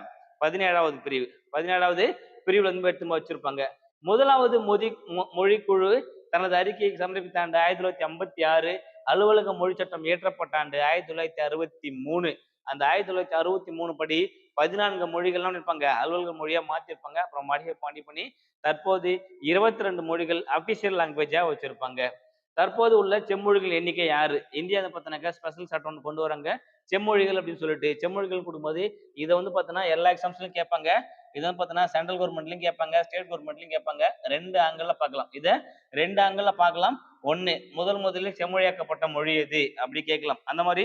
பதினேழாவது பிரிவு. பதினேழாவது பிரிவுல இருந்து எடுத்து வச்சிருப்பாங்க. முதலாவது மொழி மொ- மொழிக்குழு தனது அறிக்கையை சமர்ப்பித்த ஆண்டு ஆயிரத்தி தொள்ளாயிரத்தி ஐம்பத்தி ஆறு. அலுவலக மொழி சட்டம் இயற்றப்பட்ட ஆண்டு ஆயிரத்தி தொள்ளாயிரத்தி அறுபத்தி மூணு. அந்த ஆயிரத்தி தொள்ளாயிரத்தி அறுபத்தி மூணு படி பதினான்கு மொழிகள்லாம் இருப்பாங்க. அலுவலக மொழியா மாத்திருப்பாங்க. அப்புறம் மடியை பாண்டி பண்ணி தற்போது இருபத்தி ரெண்டு மொழிகள் அபிஷியல் லாங்குவேஜா வச்சிருப்பாங்க. தற்போது உள்ள செம்மொழிகள் எண்ணிக்கை யாரு இந்தியாவை பார்த்தினாக்கா ஸ்பெஷல் சட்டம் ஒன்று கொண்டு வராங்க. செம்மொழிகள் அப்படின்னு சொல்லிட்டு செம்மொழிகள் கொடுக்கும்போது இதை வந்து பார்த்தோன்னா எல்லா எக்ஸாம்ஸ்லையும் கேட்பாங்க. இதை வந்து பார்த்தோன்னா சென்ட்ரல் கவர்மெண்ட்லையும் கேட்பாங்க ஸ்டேட் கவர்மெண்ட்லையும் கேட்பாங்க. ரெண்டு ஆங்கிளில் பார்க்கலாம். இதை ரெண்டு ஆங்கிளில் பார்க்கலாம். ஒன்று முதல் முதலில் செம்மொழியாக்கப்பட்ட மொழி எது? அப்படி கேட்கலாம். அந்த மாதிரி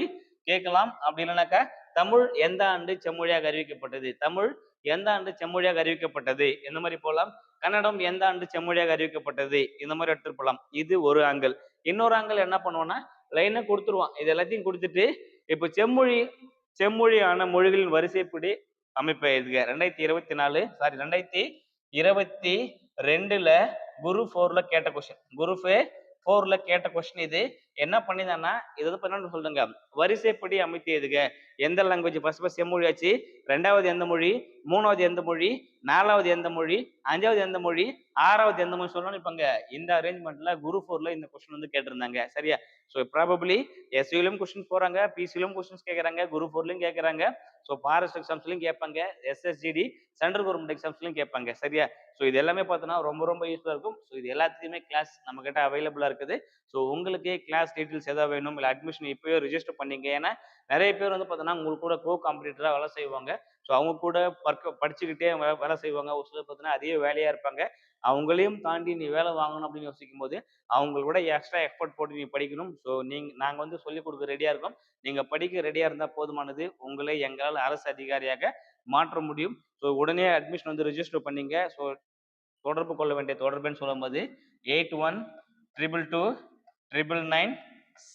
கேட்கலாம். அப்படி இல்லைனாக்கா தமிழ் எந்த ஆண்டு செம்மொழியாக அறிவிக்கப்பட்டது? தமிழ் எந்த ஆண்டு செம்மொழியாக அறிவிக்கப்பட்டது? இந்த மாதிரி போகலாம் கன்னடம் எந்த ஆண்டு செம்மொழியாக அறிவிக்கப்பட்டது? இந்த மாதிரி எடுத்துட்டு போகலாம் இது ஒரு ஆங்கிள் இன்னொரு ஆங்கிள் என்ன பண்ணுவோம்னா லைனை கொடுத்துருவான். இது எல்லாத்தையும் கொடுத்துட்டு இப்போ செம்மொழி செம்மொழியான மொழிகளின் வரிசைப்படி அமைப்பை எழுதுக. ரெண்டாயிரத்தி இருபத்தி நாலு சாரி ரெண்டாயிரத்தி இருபத்தி ரெண்டுல குரு ஃபோர்ல கேட்ட கொஸ்டின் குரு ஃபோர்ல கேட்ட கொஸ்டின் இது. என்ன பண்ணிதான்னா இது வந்து சொல்லுங்க வரிசைப்படி அமைத்து எந்த லாங்குவேஜ் ஃபர்ஸ்ட் ஃபர்ஸ்ட் செம்மொழி ஆச்சு. ரெண்டாவது எந்த மொழி? மூணாவது எந்த மொழி? நாலாவது எந்த மொழி அஞ்சாவது எந்த மொழி ஆறாவது எந்த மொழி சொல்லணும் இருப்பாங்க இந்த அரேஞ்ச்மெண்ட்ல குரு ஃபோர்ல இந்த கொஸ்டின் வந்து கேட்டிருந்தாங்க. சரியா? ஸோ ப்ராபப்ளி எஸ்யூலையும் கொஸ்டின் போறாங்க பிசியிலும் கொஸ்டின்ஸ் கேட்கறாங்க குரு ஃபோர்லையும் கேட்கறாங்க ஸோ ஃபாரஸ்ட் எக்ஸாம்ஸ்லையும் கேட்பாங்க எஸ்எஸ்ஜிடி சென்ட்ரல் கவர்மெண்ட் எக்ஸாம்ஸ்லையும் கேட்பாங்க. சரியா? ஸோ இது எல்லாமே பார்த்தோன்னா ரொம்ப ரொம்ப யூஸ்ஃபுல்லாக இருக்கும். ஸோ இது எல்லாத்தையுமே கிளாஸ் நம்ம கிட்ட அவைலபிளாக இருக்குது. ஸோ உங்களுக்கு கிளாஸ் டீட்டெயில்ஸ் எதாவது வேணும் இல்லை அட்மிஷன் இப்போயே ரிஜிஸ்டர் பண்ணீங்க. ஏன்னா நிறைய பேர் வந்து பார்த்தோன்னா உங்களுக்கு கூட கோ காம்படிட்டராக வேலை செய்வாங்க. ஸோ அவங்க கூட பர்க்க படிச்சுக்கிட்டே அவங்க வேலை செய்வாங்க. ஒரு சிலர் பார்த்தீங்கன்னா அதே வேலையாக இருப்பாங்க. அவங்களையும் தாண்டி நீ வேலை வாங்கணும் அப்படின்னு யோசிக்கும் போது அவங்களோட எக்ஸ்ட்ரா எஃபர்ட் போட்டு நீ படிக்கணும். ஸோ நீங்க நாங்கள் வந்து சொல்லிக் கொடுக்க ரெடியாக இருக்கோம். நீங்கள் படிக்க ரெடியாக இருந்தால் போதுமானது. உங்களை எங்களால் அரசு அதிகாரியாக மாற்ற முடியும். ஸோ உடனே அட்மிஷன் வந்து ரிஜிஸ்டர் பண்ணீங்க. ஸோ தொடர்பு கொள்ள வேண்டிய தொடர்புன்னு சொல்லும்போது eight one triple two triple nine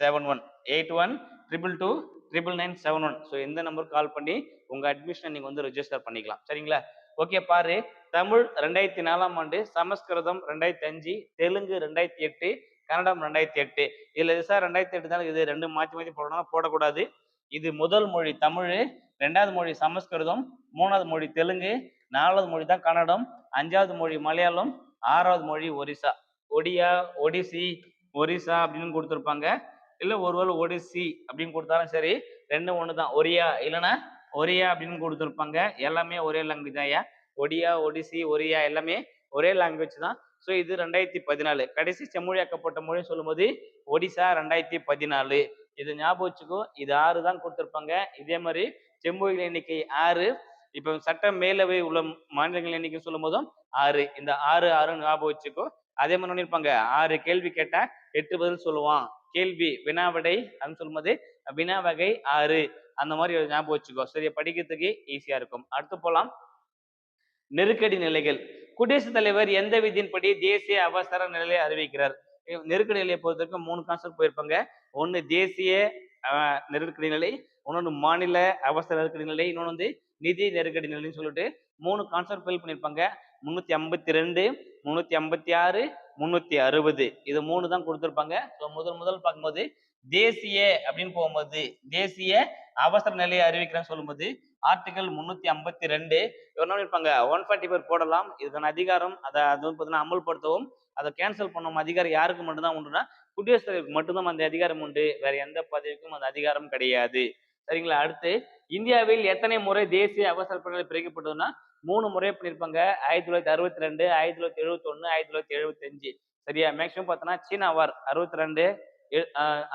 seven one eight one triple two triple nine seven one so இந்த நம்பருக்கு கால் பண்ணி உங்கள் அட்மிஷனை நீங்கள் வந்து ரிஜிஸ்டர் பண்ணிக்கலாம். சரிங்களா? ஓகே பாரு. தமிழ் ரெண்டாயிரத்தி நாலாம் ஆண்டு சமஸ்கிருதம் ரெண்டாயிரத்தி அஞ்சு தெலுங்கு ரெண்டாயிரத்தி எட்டு கன்னடம் ரெண்டாயிரத்தி எட்டு இதில் இது சார் ரெண்டாயிரத்தி எட்டு தான் இது ரெண்டு மாற்றி மாற்றி போடணும் போடக்கூடாது. இது முதல் மொழி தமிழ் ரெண்டாவது மொழி சமஸ்கிருதம் மூணாவது மொழி தெலுங்கு நாலாவது மொழி தான் கன்னடம் அஞ்சாவது மொழி மலையாளம் ஆறாவது மொழி ஒரிசா. ஒடியா ஒடிசி ஒரிசா அப்படின்னு கொடுத்துருப்பாங்க. இல்லை ஒருவேளை ஒடிசி அப்படின்னு கொடுத்தாலும் சரி ரெண்டும் ஒன்று தான் ஒரியா இல்லைன்னா ஒரியா அப்படின்னு கொடுத்துருப்பாங்க. எல்லாமே ஒரே லாங்குவேஜ் தான் ஐயா. ஒடியா ஒடிசி ஒரியா எல்லாமே ஒரே லாங்குவேஜ் தான். ஸோ இது ரெண்டாயிரத்தி பதினாலு. கடைசி செம்மொழியாக்கப்பட்ட மொழி சொல்லும்போது ஒடிசா ரெண்டாயிரத்தி பதினாலு. இது ஞாபகம் வச்சுக்கோ இது ஆறு தான் கொடுத்துருப்பாங்க. இதே மாதிரி செம்மொழிகள் எண்ணிக்கை ஆறு. இப்போ சட்ட மேலவை உள்ள மாநிலங்கள் எண்ணிக்கை சொல்லும் போதும் ஆறு. இந்த ஆறு ஆறு ஞாபகம் வச்சுக்கோ. அதே மாதிரி இருப்பாங்க ஆறு கேள்வி கேட்டா எட்டு பதில் சொல்லுவான். கேள்வி வினாவிடை அப்படின்னு சொல்லும்போது வினா வகை ஆறு. அந்த மாதிரி ஞாபகம் வச்சுக்கோ. சரியா? படிக்கிறதுக்கு ஈஸியா இருக்கும். அடுத்து போலாம். நெருக்கடி நிலைகள். குடியரசுத் தலைவர் எந்த விதியின்படி தேசிய அவசர நிலையை அறிவிக்கிறார்? நெருக்கடி நிலையை பொறுத்த வரைக்கும் மூணு கான்செப்ட் போயிருப்பாங்க. ஒன்னு தேசிய அஹ், நெருக்கடி நிலை இன்னொன்று மாநில அவசர நெருக்கடி நிலை இன்னொன்று வந்து நிதி நெருக்கடி நிலைன்னு சொல்லிட்டு மூணு கான்செப்ட் ஃபில் பண்ணியிருப்பாங்க. முந்நூற்றி ஐம்பத்தி ரெண்டு முந்நூற்றி ஐம்பத்தி ஆறு முந்நூற்றி அறுபது. இது மூணு தான் கொடுத்துருப்பாங்க. ஸோ முதல் முதல் பார்க்கும்போது தேசிய அப்படின்னு போகும்போது தேசிய அவசர நிலையை அறிவிக்கிறேன்னு சொல்லும்போது ஆர்டிகல் முந்நூற்றி ஐம்பத்தி ரெண்டு என்ன இருப்பாங்க ஒன் ஃபார்ட்டி ஃபோர் போடலாம். இதுக்கான அதிகாரம் அதை அது வந்து பார்த்தீங்கன்னா அமல்படுத்தவும் அதை கேன்சல் பண்ணவும் அதிகாரம் யாருக்கு மட்டும்தான் உண்டுனா குடியரசுத் தலைவருக்கு மட்டும்தான் அந்த அதிகாரம் உண்டு. வேற எந்த பதவிக்கும் அந்த அதிகாரம் கிடையாது. சரிங்களா? அடுத்து இந்தியாவில் எத்தனை முறை தேசிய அவசர பணிகள் பிரிக்கப்பட்டதுன்னா மூணு முறை பண்ணியிருப்பாங்க. ஆயிரத்தி தொள்ளாயிரத்தி அறுபத்தி ரெண்டு ஆயிரத்தி தொள்ளாயிரத்தி எழுபத்தி ஒன்று ஆயிரத்தி தொள்ளாயிரத்தி எழுபத்தஞ்சு சரியா? மேக்ஸிமம் பார்த்தோன்னா சீனா வார் அறுபத்தி ரெண்டு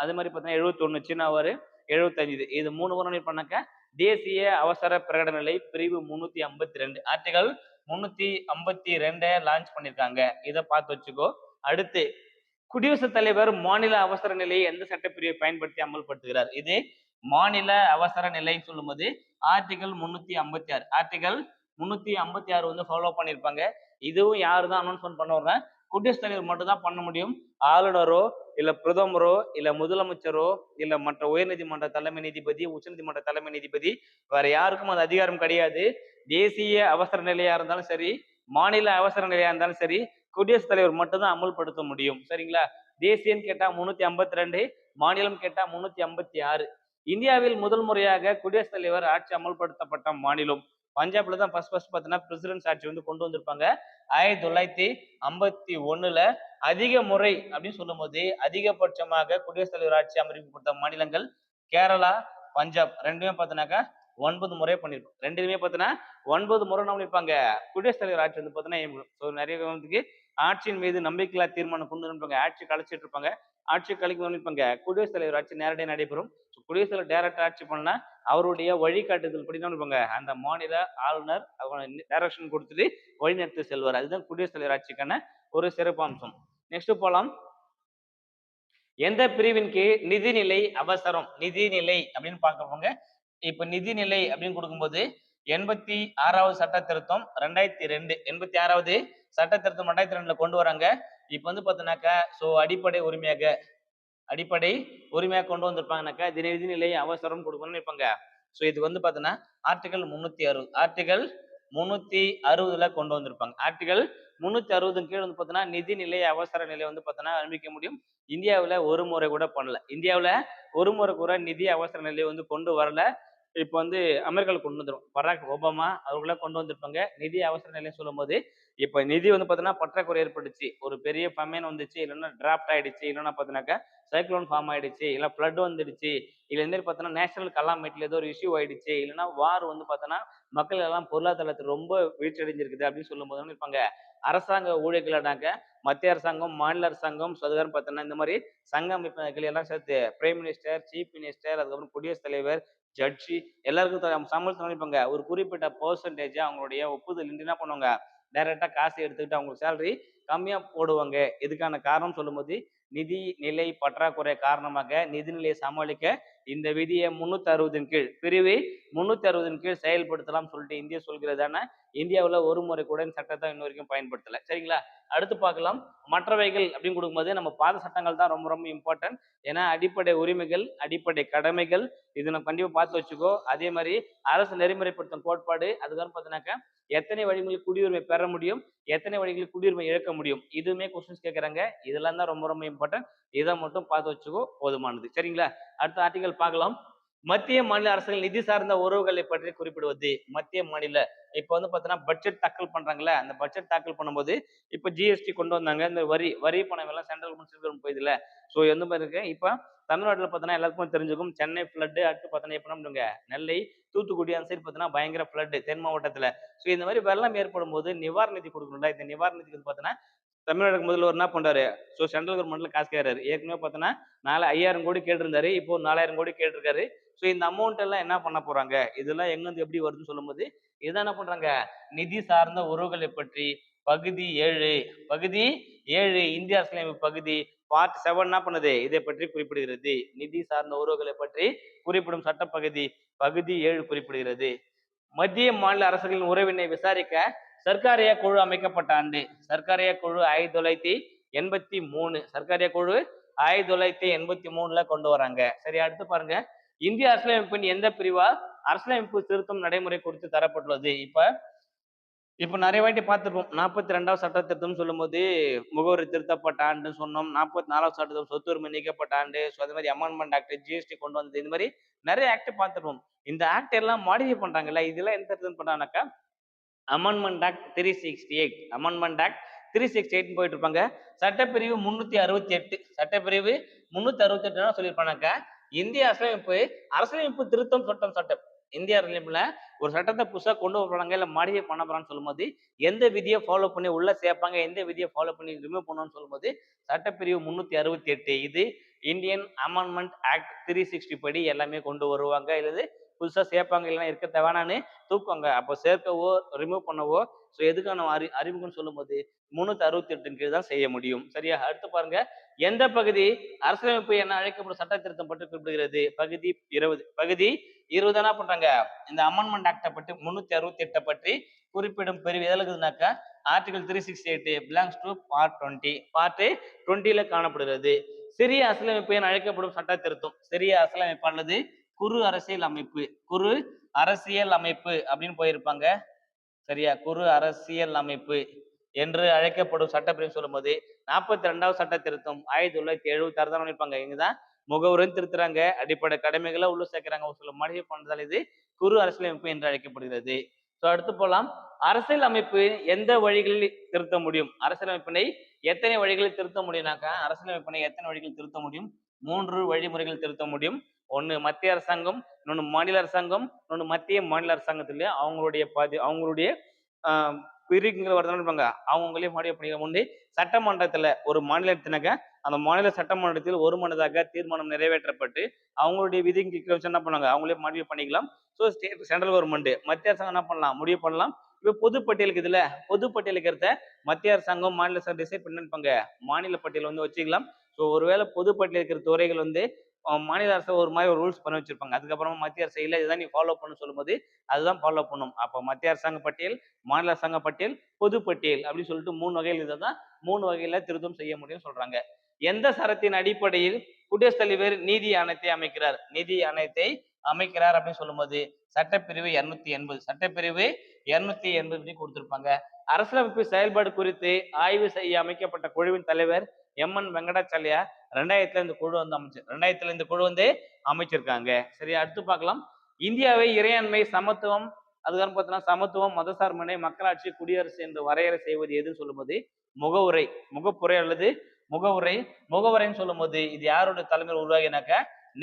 அது மாதிரி பார்த்தீங்கன்னா எழுபத்தொன்று சீனா வார் எழுபத்தஞ்சு இது மூணு வரும் பண்ணாக்க தேசிய அவசர பிரகடன நிலை பிரிவு முன்னூத்தி ஐம்பத்தி ரெண்டு. ஆர்டிகல் முன்னூத்தி ஐம்பத்தி ரெண்டை லான்ச் பண்ணிருக்காங்க. இதை பார்த்து வச்சுக்கோ. அடுத்து குடியரசுத் தலைவர் மாநில அவசர நிலையை எந்த சட்டப்பிரிவை பயன்படுத்தி அமல்படுத்துகிறார்? இது மாநில அவசர நிலைன்னு சொல்லும்போது ஆர்டிகல் முன்னூத்தி ஐம்பத்தி ஆறு. ஆர்டிகல் முன்னூத்தி ஐம்பத்தி ஆறு வந்து ஃபாலோ பண்ணியிருப்பாங்க இதுவும் யாரு தான் அனௌன்ஸ்மெண்ட் பண்ணுவாங்க குடியரசுத் தலைவர் மட்டும் தான் பண்ண முடியும். ஆளுநரோ இல்ல பிரதமரோ இல்ல முதலமைச்சரோ இல்ல மற்ற உயர்நீதிமன்ற தலைமை நீதிபதி உச்சநீதிமன்ற தலைமை நீதிபதி வேற யாருக்கும் அந்த அதிகாரம் கிடையாது. தேசிய அவசர நிலையா இருந்தாலும் சரி மாநில அவசர நிலையா இருந்தாலும் சரி குடியரசுத் தலைவர் மட்டும்தான் அமல்படுத்த முடியும். சரிங்களா? தேசியன்னு கேட்டா முன்னூத்தி ஐம்பத்தி ரெண்டு மாநிலம் கேட்டா முன்னூத்தி ஐம்பத்தி ஆறு. இந்தியாவில் முதல் முறையாக குடியரசுத் தலைவர் ஆட்சி அமல்படுத்தப்பட்ட மாநிலம். பஞ்சாப்ல தான் ஃபர்ஸ்ட் ஃபர்ஸ்ட் பார்த்தீங்கன்னா பிரசிடென்ட் ஆட்சி வந்து கொண்டு வந்திருப்பாங்க. ஆயிரத்தி தொள்ளாயிரத்தி ஐம்பத்தி ஒண்ணுல அதிக முறை அப்படின்னு சொல்லும்போது அதிகபட்சமாக குடியரசுத் தலைவர் ஆட்சி அமைக்கப்பட்ட மாநிலங்கள் கேரளா பஞ்சாப் ரெண்டுமே பார்த்தீங்கன்னாக்கா ஒன்பது முறை பண்ணிருப்போம் ரெண்டுமே பார்த்தீங்கன்னா ஒன்பது முறை என்ன பண்ணிருப்பாங்க? குடியரசுத் தலைவர் ஆட்சி வந்து பார்த்தீங்கன்னா ஸோ நிறைய வந்து ஆட்சியின் மீது நம்பிக்கையில்லா தீர்மானம் கொண்டு வந்துருப்பாங்க ஆட்சி கலைச்சிட்டு இருப்பாங்க. ஆட்சி கலைக்கு இருப்பாங்க குடியரசுத் தலைவர் ஆட்சி நேரடியாக நடைபெறும். ஸோ குடியரசுத் தலைவர் டேரக்டர் ஆட்சி பண்ணா அவருடைய வழிகாட்டுதல் படி இருப்பாங்க அந்த மாநில ஆளுநர் அவங்க டைரக்ஷன் கொடுத்துட்டு வழிநடத்தி செல்வார். அதுதான் குடியரசுத் தலைவர் ஆட்சிக்கான ஒரு சிறப்பு அம்சம். நெக்ஸ்ட் போலாம். எந்த பிரிவின் கீழ் நிதிநிலை அவசரம்? நிதிநிலை அப்படின்னு பார்க்கறவங்க இப்ப நிதிநிலை அப்படின்னு கொடுக்கும்போது எண்பத்தி ஆறாவது சட்ட திருத்தம் ரெண்டாயிரத்தி ரெண்டு எண்பத்தி ஆறாவது சட்ட திருத்தம் ரெண்டாயிரத்தி ரெண்டுல கொண்டு வராங்க. இப்ப வந்து பாத்தீங்கன்னாக்கா சோ அடிப்படை உரிமையாக அடிப்படை உரிமையாக கொண்டு வந்திருப்பாங்கனாக்கா தின விதி நிதிநிலை அவசரம் கொடுக்கணும்னு இருப்பாங்க ஸோ இது வந்து பார்த்தோன்னா ஆர்டிகல் முன்னூத்தி அறுபது ஆர்டிகல் முன்னூத்தி அறுபதுல கொண்டு வந்திருப்பாங்க. ஆர்டிகல் முன்னூத்தி அறுபது கீழே வந்து பார்த்தோன்னா நிதிநிலை அவசர நிலை வந்து பார்த்தோன்னா அனுமதிக்க முடியும். இந்தியாவில் ஒரு முறை கூட பண்ணல. இந்தியாவில் ஒரு முறை கூட நிதி அவசர நிலையை வந்து கொண்டு வரல. இப்போ வந்து அமெரிக்காவில் கொண்டு வந்துடும் பராக் ஒபாமா அவர்கள கொண்டு வந்திருப்பாங்க. நிதி அவசர நிலையை சொல்லும்போது இப்போ நிதி வந்து பார்த்தீங்கன்னா பற்றாக்குறை ஏற்பட்டுச்சு. ஒரு பெரிய ஃபமேன் வந்துச்சு இல்லைன்னா டிராப்ட் ஆயிடுச்சு இல்லைன்னா பார்த்தீங்கன்னாக்கா சைக்ளோன் ஃபார்ம் ஆயிடுச்சு இல்லை ஃப்ளட் வந்துடுச்சு. இல்லை இந்த மாதிரி பார்த்தோன்னா நேஷனல் கலாமேட்டில் ஏதோ ஒரு இஷ்யூ ஆயிடுச்சு. இல்லைன்னா வார் வந்து பார்த்தோன்னா மக்கள் எல்லாம் பொருளாதாரத்தில் ரொம்ப வீழ்ச்சியடைஞ்சிருக்குது அப்படின்னு சொல்லும்போது இருப்பாங்க அரசாங்க ஊழியர்களானாக்க மத்திய அரசாங்கம் மாநில அரசாங்கம் அதுக்கப்புறம் பார்த்தோன்னா இந்த மாதிரி சங்க அமைப்புகள் எல்லாம் சேர்த்து பிரைம் மினிஸ்டர் சீஃப் மினிஸ்டர் அதுக்கப்புறம் குடியரசுத் தலைவர் ஜட்ஜி எல்லாருக்கும் த- சம்பளத்தை நினைப்பாங்க ஒரு குறிப்பிட்ட பர்சன்டேஜ் அவங்களுடைய ஒப்புதல் என்ன பண்ணுவாங்க? டைரெக்டாக காசு எடுத்துக்கிட்டு அவங்களுக்கு சேலரி கம்மியாக போடுவாங்க. இதுக்கான காரணம் சொல்லும்போது நிதி நிலை பற்றாக்குறை காரணமாக நிதிநிலையை சமாளிக்க இந்த விதியை முன்னூத்தி அறுபதின் கீழ் பிரிவு முன்னூத்தி அறுபதின் கீழ் செயல்படுத்தலாம் சொல்லிட்டு இந்தியா சொல்கிறது இந்தியாவில் ஒரு முறை கூட இந்த சட்டத்தை இன்ன வரைக்கும் பயன்படுத்தலை. சரிங்களா? அடுத்து பார்க்கலாம். மற்றவைகள் அப்படின்னு கொடுக்கும்போது நம்ம பாத சட்டங்கள் தான் ரொம்ப ரொம்ப இம்பார்ட்டன்ட் ஏன்னா அடிப்படை உரிமைகள் அடிப்படை கடமைகள் இது நம்ம கண்டிப்பாக பார்த்து வச்சுக்கோ. அதே மாதிரி அரசு நெறிமுறைப்படுத்தும் கோட்பாடு அதுக்கப்புறம் பார்த்தீங்கன்னாக்கா எத்தனை வழிகளில் குடியுரிமை பெற முடியும் எத்தனை வழிகளில் குடியுரிமை இழக்க முடியும் இதுவுமே கொஸ்டின்ஸ் கேட்குறாங்க. இதெல்லாம் தான் ரொம்ப ரொம்ப இம்பார்ட்டன்ட் இதை மட்டும் பார்த்து வச்சுக்கோ போதுமானது. சரிங்களா? அடுத்த ஆர்டிகல் பார்க்கலாம். மத்திய மாநில அரசுகள் நிதி சார்ந்த உறவுகளை பற்றி குறிப்பிடுவது மத்திய மாநில. இப்போ வந்து பார்த்தோன்னா பட்ஜெட் தாக்கல் பண்றாங்கல்ல அந்த பட்ஜெட் தாக்கல் பண்ணும்போது இப்போ ஜிஎஸ்டி கொண்டு வந்தாங்க. இந்த வரி வரி பணம் எல்லாம் சென்ட்ரல் கவர்மெண்ட் போயிதுல ஸோ எந்த மாதிரி இருக்கு இப்போ தமிழ்நாட்டில் பார்த்தோன்னா எல்லாருக்கும் தெரிஞ்சுக்கும் சென்னை ஃப்ளட்டு அடுத்து பார்த்தீங்கன்னா இப்போ பண்ணுங்க நெல்லை தூத்துக்குடி அந்த சைடு பார்த்தோன்னா பயங்கர ஃப்ளட்டு தென் மாவட்டத்தில். ஸோ இந்த மாதிரி வெள்ளம் ஏற்படும் போது நிவாரண நிதி கொடுக்கணும்டா இந்த நிவாரண நிதிக்கு வந்து தமிழ்நாடு முதல்வர் என்ன பண்றாரு? ஸோ சென்ட்ரல் கவர்மெண்ட்ல காசு கேட்கறாரு. ஏற்கனவே பார்த்தோன்னா நாலு ஐயாயிரம் கோடி கேட்டிருந்தாரு. இப்போ ஒரு நாலாயிரம் கோடி கேட்டிருக்காரு. ஸோ இந்த அமௌண்ட் எல்லாம் என்ன பண்ண போறாங்க? இதெல்லாம் எங்கேருந்து எப்படி வருதுன்னு சொல்லும்போது இதான் என்ன பண்றாங்க? நிதி சார்ந்த உறவுகளை பற்றி பகுதி ஏழு பகுதி ஏழு இந்திய அரசியலமைப்பு பகுதி பார்ட் செவன் என்ன பண்ணுது? இதை பற்றி குறிப்பிடுகிறது. நிதி சார்ந்த உறவுகளை பற்றி குறிப்பிடும் சட்டப்பகுதி பகுதி ஏழு குறிப்பிடுகிறது. மத்திய மாநில அரசுகளின் உறவினை விசாரிக்க சர்க்காரிய குழு அமைக்கப்பட்ட ஆண்டு சர்க்காரிய குழு ஆயிரத்தி தொள்ளாயிரத்தி எண்பத்தி மூணு சர்க்காரிய குழு ஆயிரத்தி தொள்ளாயிரத்தி எண்பத்தி மூணுல கொண்டு வராங்க. சரி அடுத்து பாருங்க. இந்திய அரசியலமைப்பின் எந்த பிரிவா? அரசியலமைப்பு திருத்தம் நடைமுறை குறித்து தரப்பட்டுள்ளது. இப்ப இப்ப நிறைய வாட்டி பார்த்துருப்போம். நாற்பத்தி ரெண்டாவது சட்ட திருத்தம் சொல்லும்போது முகவரி திருத்தப்பட்ட ஆண்டு சொன்னோம். நாற்பத்தி நாலாவது சட்ட திருத்தம் சொத்து உரிமை நீக்கப்பட்ட ஆண்டு ஸோ அதே மாதிரி அமெண்ட்மெண்ட் ஆக்ட் ஜிஎஸ்டி கொண்டு வந்தது. இந்த மாதிரி நிறைய ஆக்ட் பார்த்துருப்போம். இந்த ஆக்ட் எல்லாம் மாடிஃபை பண்றாங்கல்ல இதெல்லாம் எந்த திருத்தம் பண்றாங்கனாக்கா amendment act three sixty eight amendment act three sixty eight போயிட்டு இருப்பாங்க சட்டப்பிரிவு முன்னூத்தி அறுபத்தி எட்டு. சட்டப்பிரிவு முன்னூத்தி அறுபத்தி எட்டு சொல்லியிருப்பாங்க இந்திய அரசியலமைப்பு அரசியலமைப்பு திருத்தம் சட்டம் சட்டம். இந்திய அரசியலமைப்புல ஒரு சட்டத்தை புதுசாக கொண்டு போறாங்க இல்லை மாடிஃபை பண்ண போறான்னு சொல்லும்போது எந்த விதியை ஃபாலோ பண்ணி உள்ள சேர்ப்பாங்க எந்த விதியை ஃபாலோ பண்ணி ரிமூவ் பண்ணணும்னு சொல்லும்போது சட்டப்பிரிவு முன்னூத்தி அறுபத்தி எட்டு. இது Indian amendment act three sixty படி எல்லாமே கொண்டு வருவாங்க. இல்லது புதுசாக சேர்ப்பாங்க இல்லைன்னா இருக்க தேவையானு தூக்குவாங்க. அப்போ சேர்க்கவோ ரிமூவ் பண்ணவோ ஸோ எதுக்கான அறி அறிமுகம்னு சொல்லும்போது முந்நூற்றி அறுபத்தி எட்டின் கீழ் தான் செய்ய முடியும். சரியா? அடுத்து பாருங்க. எந்த பகுதி அரசியலமைப்பு என அழைக்கப்படும் சட்ட திருத்தம் பற்றி குறிப்பிடுகிறது? பகுதி இருபது பகுதி இருபது என்ன பண்றாங்க? இந்த அமெண்ட்மெண்ட் ஆக்டை பற்றி முன்னூத்தி அறுபத்தி எட்டை பற்றி குறிப்பிடும் பிரிவு எதில் இருக்குதுனாக்கா article three sixty eight belongs to part twenty part டுவெண்ட்டில காணப்படுகிறது. சிறிய அரசியலமைப்பு என அழைக்கப்படும் சட்ட திருத்தம் சிறிய அரசியலமைப்பு அல்லது குறு அரசியல் அமைப்பு குறு அரசியல் அமைப்பு அப்படின்னு போயிருப்பாங்க. சரியா? குறு அரசியல் அமைப்பு என்று அழைக்கப்படும் சட்டப்பிரிவு சொல்லும்போது நாற்பத்தி ரெண்டாவது சட்ட திருத்தம் ஆயிரத்தி தொள்ளாயிரத்தி எழுபத்தி ஆறு தான் பண்ணிருப்பாங்க. இங்கதான் முகவரும் திருத்துறாங்க. அடிப்படை கடமைகளை உள்ள சேர்க்கிறாங்க. ஒரு சில மளிகை இது குறு அரசியலமைப்பு என்று அழைக்கப்படுகிறது. ஸோ அடுத்து போலாம். அரசியல் அமைப்பு எந்த வழிகளில் திருத்த முடியும்? அரசியலமைப்பினை எத்தனை வழிகளில் திருத்த முடியும்னாக்கா அரசியலமைப்பினை எத்தனை வழிகளில் திருத்த முடியும்? மூன்று வழிமுறைகள் திருத்த முடியும். ஒன்று மத்திய அரசாங்கம் இன்னொன்று மாநில அரசாங்கம் இன்னொன்று மத்திய மாநில அரசாங்கத்தில் அவங்களுடைய பாதி அவங்களுடைய ஆஹ் பிரிவுங்கிற வரதான் அவங்களே மாடிய பண்ணிக்கிற முன்னே சட்டமன்றத்தில் ஒரு மாநிலத்தினக அந்த மாநில சட்டமன்றத்தில் ஒரு மனதாக தீர்மானம் நிறைவேற்றப்பட்டு அவங்களுடைய விதிக்கு வச்சு என்ன பண்ணாங்க அவங்களே மாடிய பண்ணிக்கலாம். ஸோ ஸ்டேட் சென்ட்ரல் கவர்மெண்ட் மத்திய அரசாங்கம் என்ன பண்ணலாம்? முடிவு பண்ணலாம். இப்போ பொது பட்டியலுக்கு இதுல பொது இருக்கிறத மத்திய அரசாங்கம் மாநில அரசாங்கம் டிசைட் பண்ணிருப்பாங்க மாநில பட்டியல் வந்து வச்சுக்கலாம். ஸோ ஒருவேளை பொது பட்டியல் இருக்கிற துறைகள் வந்து மாநில அரசு ஒரு மாதிரி ஒரு ரூல்ஸ் பண்ணி வச்சிருப்பாங்க. அதுக்கப்புறமா மத்திய அரசு இல்லை இதுதான் நீ ஃபாலோ பண்ணு சொல்லும்போது அதுதான் ஃபாலோ பண்ணும். அப்போ மத்திய அரசாங்க பட்டியல் மாநில அரசாங்க பட்டியல் பொது பட்டியல் அப்படின்னு சொல்லிட்டு மூணு வகையில் இதை தான் மூணு வகையில திருத்தம் செய்ய முடியும்னு சொல்றாங்க. எந்த சரத்தின் அடிப்படையில் குடியரசுத் தலைவர் நீதி ஆணையத்தை அமைக்கிறார்? நீதி ஆணையத்தை அமைக்கிறார் அப்படின்னு சொல்லும்போது சட்டப்பிரிவு இருநூத்தி எண்பது. சட்டப்பிரிவு இருநூத்தி எண்பது படி கொடுத்திருப்பாங்க. அரசியலமைப்பு செயல்பாடு குறித்து ஆய்வு செய்ய அமைக்கப்பட்ட குழுவின் தலைவர் எம் என் வெங்கடாச்சலையா ரெண்டாயிரத்துல இந்த குழு வந்து அமைச்சு ரெண்டாயிரத்துல இந்த குழு வந்து அமைச்சிருக்காங்க. சரி அடுத்து பார்க்கலாம். இந்தியாவை இறையாண்மை சமத்துவம் அதுக்கப்புறம் பார்த்தீங்கன்னா சமத்துவம் மதசார்பின்மை மக்களாட்சி குடியரசு என்று வரையறை செய்வது எதுன்னு சொல்லும்போது முகவுரை முகப்புரை அல்லது முகவுரை முகவுரைன்னு சொல்லும்போது இது யாரோட தலைமையில் உருவாகினாக்க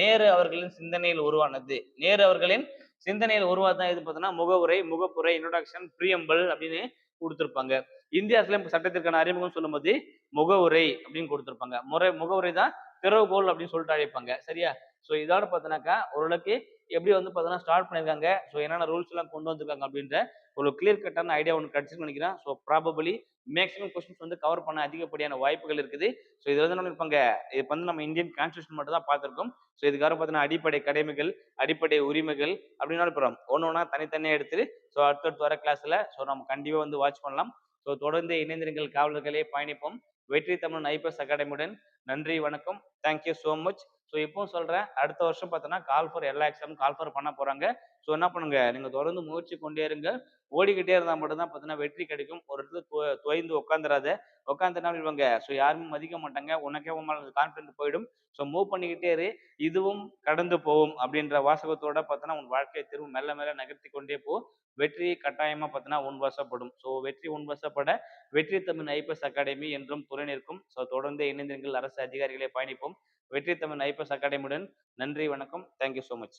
நேரு அவர்களின் சிந்தனையில் உருவானது. நேரு அவர்களின் சிந்தனையில் உருவாதான் இது பார்த்தீங்கன்னா முகவுரை முகப்புரை இன்ட்ரோடக்ஷன் பிரியம்பல் அப்படின்னு கொடுத்துருப்பாங்க. இந்திய அரசியலமைப்பு சட்டத்திற்கான அறிமுகம் சொல்லும்போது முகவுரை அப்படின்னு கொடுத்துருப்பாங்க. முறை முகவுரை தான் திறவுகோல் அப்படின்னு சொல்லிட்டு அழைப்பாங்க. சரியா? ஸோ இதோட பார்த்தீங்கன்னாக்கா ஓரளவுக்கு எப்படி வந்து பார்த்தோன்னா ஸ்டார்ட் பண்ணியிருக்காங்க. ஸோ என்னென்ன ரூல்ஸ் எல்லாம் கொண்டு வந்திருக்காங்க அப்படின்ற ஒரு கிளியர் கட்டான ஐடியா ஒன்று கிடச்சுன்னு நினைக்கிறேன். ஸோ ப்ராபபிளி மேக்ஸிமம் கொஸ்டின்ஸ் வந்து கவர் பண்ண அதிகப்படியான வாய்ப்புகள் இருக்குது. ஸோ இது வந்து இருப்பாங்க இது வந்து நம்ம இந்தியன் கான்ஸ்டியூஷன் மட்டும் தான் பார்த்துருக்கோம். ஸோ இதுக்காக பார்த்தீங்கன்னா அடிப்படை கடமைகள் அடிப்படை உரிமைகள் அப்படின்னு போகிறோம் ஒன்று ஒன்றா தனித்தனியாக எடுத்துட்டு ஸோ அடுத்தடுத்து வர கிளாஸில் ஸோ நம்ம கண்டிப்பாக வந்து வாட்ச் பண்ணலாம். ஸோ தொடர்ந்து இணைந்திருங்கள் காவலர்களே பயணிப்போம். வெற்றி தமிழ் ஐபிஎஸ் அகாடமியுடன். நன்றி வணக்கம். தேங்க்யூ ஸோ மச் ஸோ இப்போ சொல்கிறேன் அடுத்த வருஷம் பார்த்தோன்னா கால் ஃபார் எல்லா எக்ஸாமும் கால் ஃபார் பண்ண போகிறாங்க ஸோ என்ன பண்ணுங்க? நீங்கள் தொடர்ந்து முயற்சி கொண்டே இருங்க. ஓடிக்கிட்டே இருந்தால் மட்டும்தான் பார்த்தீங்கன்னா வெற்றி கிடைக்கும். ஒரு இடத்துல தொ- தொய்ந்து உட்காந்துராத உட்காந்துனா என்ன ஸோ யாருமே மதிக்க மாட்டாங்க. உனக்கே உன் கான்ஃபிடென்ட் போயிடும். ஸோ மூவ் பண்ணிக்கிட்டே இரு. இதுவும் கடந்து போகும் அப்படின்ற வாசகத்தோட பார்த்தோன்னா உன் வாழ்க்கையை திரும்ப மெல்ல மெல்ல நகர்த்தி கொண்டே போ. வெற்றி கட்டாயமாக பார்த்தோன்னா உன் வசப்படும் ஸோ வெற்றி உன் வசப்பட வெற்றி தமிழ் ஐபிஎஸ் அகாடமி என்றும் துணை நிற்கும். ஸோ தொடர்ந்து இணைந்திருங்கள். அரசு அதிகாரிகளை பயணிப்போம். வெற்றி தமிழ் ஐபிஎஸ் அகாடமியுடன் நன்றி வணக்கம். Thank you so much